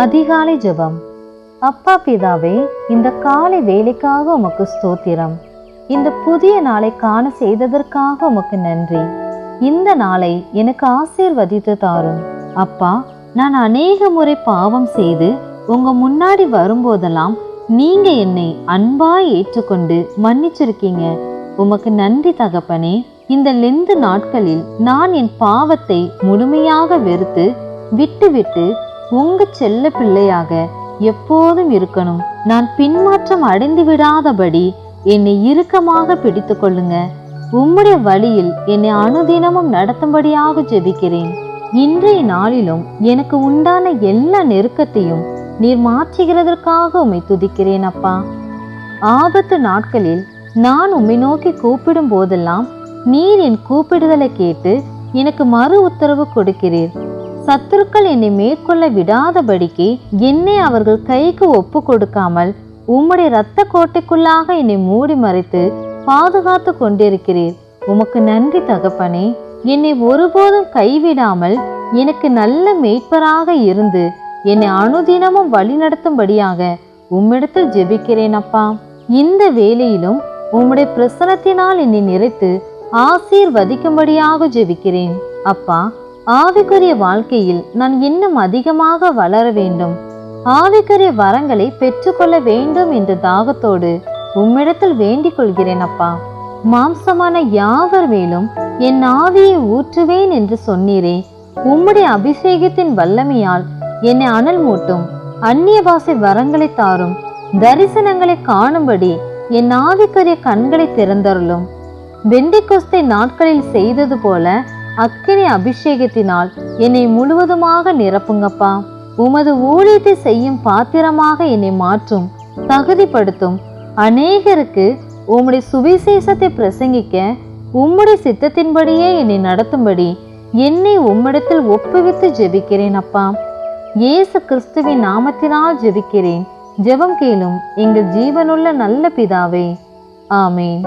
அதிகாலை ஜெபம். அப்பா பிதாவே இந்த காலை வேலைக்காக உமக்கு ஸ்தோத்திரம். இந்த புதிய நாளை காண செய்ததற்காக உமக்கு நன்றி. இந்த நாளை எனக்கு ஆசீர்வதித்து தாரும். அப்பா நான் அநேக முறை பாவம் செய்து உங்க முன்னாடி வரும்போதெல்லாம் நீங்க என்னை அன்பாய் ஏற்றுக்கொண்டு மன்னிச்சிருக்கீங்க. உமக்கு நன்றி தகப்பனே இந்த லெந்து நாட்களில் நான் என் பாவத்தை முழுமையாக வெறுத்து விட்டு விட்டு உங்க செல்ல பிள்ளையாக எப்போதும் இருக்கணும். நான் பின்மாற்றம் அடைந்து விடாதபடி என்னை இறுக்கமாக பிடித்து கொள்ளுங்க. உம்முடைய வழியில் என்னை அனுதினமும் நடத்தும்படியாக ஜெபிக்கிறேன். இன்றைய நாளிலும் எனக்கு உண்டான எல்லா நெருக்கத்தையும் நீர் மாற்றுகிறதற்காக உம்மை துதிக்கிறேன் அப்பா. ஆபத்து நாட்களில் நான் உம்மை நோக்கி கூப்பிடும் போதெல்லாம் நீர் என் கூப்பிடுதலை கேட்டு எனக்கு மறு உத்தரவு கொடுக்கிறீர். சத்துருக்கள் என்னை மேற்கொள்ள விடாதபடிக்கு என்னை அவர்கள் கைக்கு ஒப்பு கொடுக்காமல் உம்முடைய இரத்த கோட்டைக்குள்ளாக என்னை மூடி மறைத்து பாதுகாத்து கொண்டிருக்கிறீர். உமக்கு நன்றி தகப்பனே. என்னை ஒருபோதும் கைவிடாமல் எனக்கு நல்ல மேய்ப்பராக இருந்து என்னை அனுதினமும் வழிநடத்தும்படியாக உம்மிடத்தில் ஜெபிக்கிறேன் அப்பா. இந்த வேலையிலும் உம்முடைய பிரசனத்தினால் என்னை நிறைத்து ஆசீர்வதிக்கும்படியாக ஜெபிக்கிறேன். அப்பா ஆவிக்குரிய வாழ்க்கையில் நான் இன்னும் அதிகமாக வளர வேண்டும். ஆவிக்குரிய வரங்களை பெற்றுக்கொள்ள வேண்டும் என்ற தாகத்தோடு உம்மிடத்தில் வேண்டிக் கொள்கிறேன் அப்பா. மாம்சமான யாவர் மேலும் என் ஆவியை ஊற்றுவேன் என்று சொன்னீரே. உம்முடைய அபிஷேகத்தின் வல்லமையால் என்னை அனல் மூட்டும். அந்நிய வரங்களை தாரும். தரிசனங்களை காணும்படி என் ஆவிக்குரிய கண்களை திறந்தருளும். பெண்டிகொஸ்தை நாட்களில் செய்தது போல அக்கினி அபிஷேகத்தினால் என்னை முழுவதுமாக நிரப்புங்கப்பா. உமது ஊழியத்தை செய்யும் பாத்திரமாக என்னை மாற்றும் தகுதிப்படுத்தும். அநேகருக்கு உம்முடைய சுவிசேஷத்தை பிரசங்கிக்க உம்முடைய சித்தத்தின்படியே என்னை நடத்தும்படி என்னை உம்மிடத்தில் ஒப்புவித்து ஜெபிக்கிறேன் அப்பா இயேசு கிறிஸ்துவின் நாமத்தினால் ஜெபிக்கிறேன். ஜெபம் கேளும் எங்கள் ஜீவனுள்ள நல்ல பிதாவே. ஆமேன்.